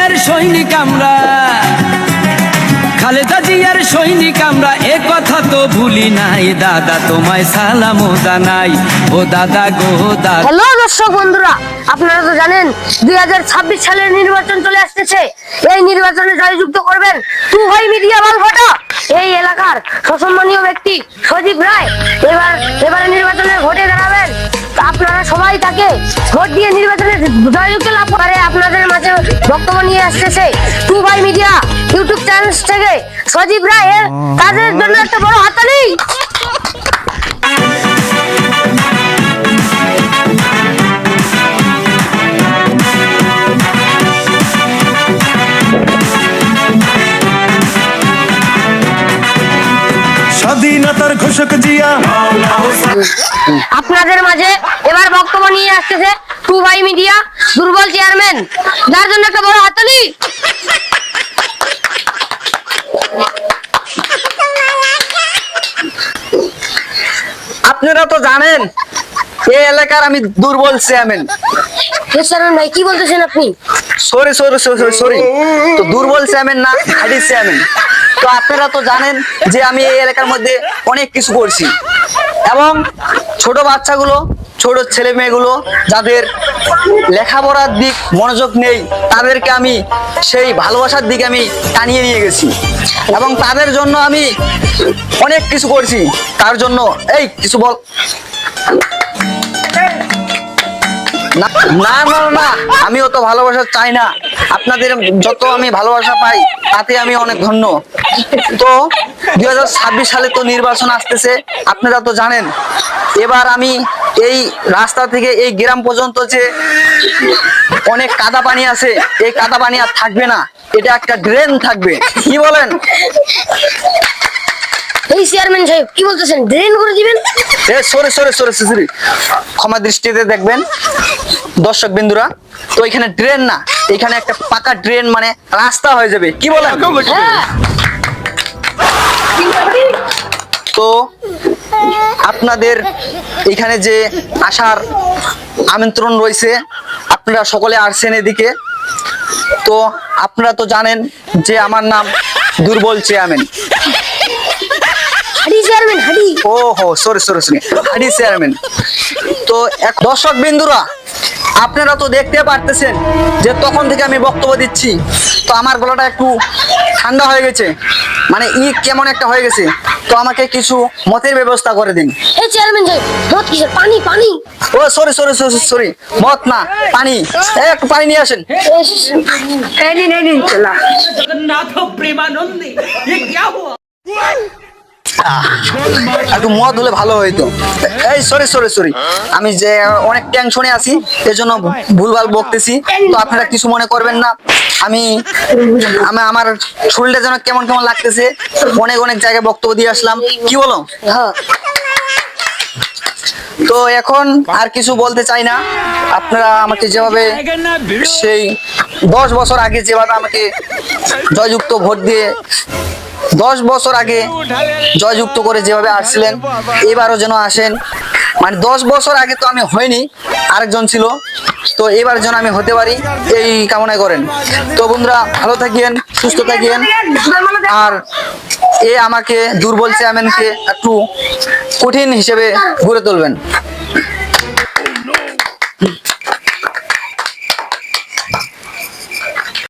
জিয়ার সৈনিক আমরা। খালেদা জিয়ার সৈনিক আমরা। এ কথা তো ভুলি নাই। দাদা তোমায় সালাম জানাই। ও দাদা গো, দাদা। হ্যালো দর্শক বন্ধুরা, আপনারা তো জানেন দুই হাজার ছাব্বিশ সালের নির্বাচন চলে আসতেছে। এই নির্বাচনে জয়যুক্ত করবেন টু ভাই মিডিয়া বালফাটা। এই এলাকার সসম্মানীয় ব্যক্তি সজীব রায়। এবার এবারে নির্বাচনে ভোটে দাঁড়াবেন তা আপনারা সবাই তাকে ভোট দিয়ে নির্বাচনে জয়যুক্ত লাভ করে। আপনাদের মাঝে বক্তব্য নিয়ে আসতেছে টু ভাই মিডিয়া ইউটিউব চ্যানেল থেকে সজীব রায়ের কাজের জন্য একটা বড় হাতালি স্বাধীনতার ঘোষক জিয়া। আপনাদের মাঝে এবার বক্তব্য নিয়ে আসতেছে টু ভাই মিডিয়া দুর্বল চেয়ারম্যান। যার জন্য একটা বড় হাততালি আপনারা তো জানেন এই এলাকার আমি দুর্বল চেয়ারম্যান। চেয়ারম্যান ভাই কি বলতেছেন আপনি? সরি সরি সরি সরি তো দুর্বল চেয়ারম্যান না খাঁটি চেয়ারম্যান। তো আপনারা তো জানেন যে আমি এই এলাকার মধ্যে অনেক কিছু করছি। এবং ছোট বাচ্চাগুলো, ছোট ছেলে মেয়েগুলো যাদের লেখাপড়ার দিক মনোযোগ নেই, তাদেরকে আমি সেই ভালোবাসার দিকে আমি টানিয়ে নিয়ে গেছি। এবং তাদের জন্য আমি অনেক কিছু করছি। তার জন্য, এই, কিছু বল। না না না না আমিও তো ভালোবাসা চাই না। আপনাদের যত আমি ভালোবাসা পাই, তাতে আমি অনেক ধন্য। তো, দুই হাজার ছাব্বিশ সালে তো নির্বাচন আসতেছে, আপনারা তো জানেন। এবার আমি এই রাস্তা থেকে এই গ্রাম পর্যন্ত যে অনেক কাদা পানি আছে, এই কাদা পানি আর থাকবে না। এটা একটা ড্রেন থাকবে। কি বলেন? এই চেয়ারম্যান সাহেব, কি বলতেছেন? ড্রেন করে দিবেন? এ সরে সরে সরে সরে ক্ষমা দৃষ্টিতে দেখবেন দর্শক বিন্দুরা তো এখানে ড্রেন না এখানে একটা পাকা ড্রেন মানে রাস্তা হয়ে যাবে। কি বলেন? হ্যাঁ। তো আপনাদের এখানে যে আসার আমন্ত্রণ রয়েছে আপনারা সকলে আসছেন এদিকে। তো আপনারা তো জানেন যে আমার নাম দুর্বল চেয়ারম্যান চেয়ারম্যান হাডি ও হো sorry sorry sorry Hadi chairman তো এক দর্শক বিন্দুরা আপনারা তো দেখতে পারতেছেন যে তখন থেকে আমি বক্তব্য দিচ্ছি তো আমার গলাটা একটু ঠান্ডা হয়ে গেছে মানে ই কেমন একটা হয়ে গেছে তো আমাকে কিছু মতের ব্যবস্থা করে দিন এই চেয়ারম্যান সাহেব মত কিসের পানি পানি ও সরি সরি সরি সরি মত না পানি এই একটু পানি নিয়ে আসেন জগন্নাথ প্রেমানন্দে ये क्या हुआ একটু মদ হলে ভালো হইতো এই সরি সরি সরি আমি যে অনেক টেনশনে আছি এই জন্য ভুলভাল বকতেছি। তো আপনারা কিছু মনে করবেন না। আমি আমি আমার শরীরটা যেন কেমন কেমন লাগতেছে। অনেক অনেক জায়গায় বক্তব্য দিয়ে আসলাম। কি বলো? তো এখন আর কিছু বলতে চাই না। আপনারা আমাকে যেভাবে সেই দশ বছর আগে যেভাবে আমাকে জয়যুক্ত ভোট দিয়ে দশ বছর আগে জয়যুক্ত করে যেভাবে আসছিলেন, এবারও যেন আসেন। মানে দশ বছর আগে তো আমি হয়নি আরেকজন ছিল। তো এবার যেন আমি হতে পারি, এই কামনা করেন। তো বন্ধুরা, ভালো থাকিয়েন সুস্থ থাকিয়েন আর এ আমাকে দুর্বল চেয়ারম্যানকে একটু কঠিন হিসেবে গড়ে তুলবেন।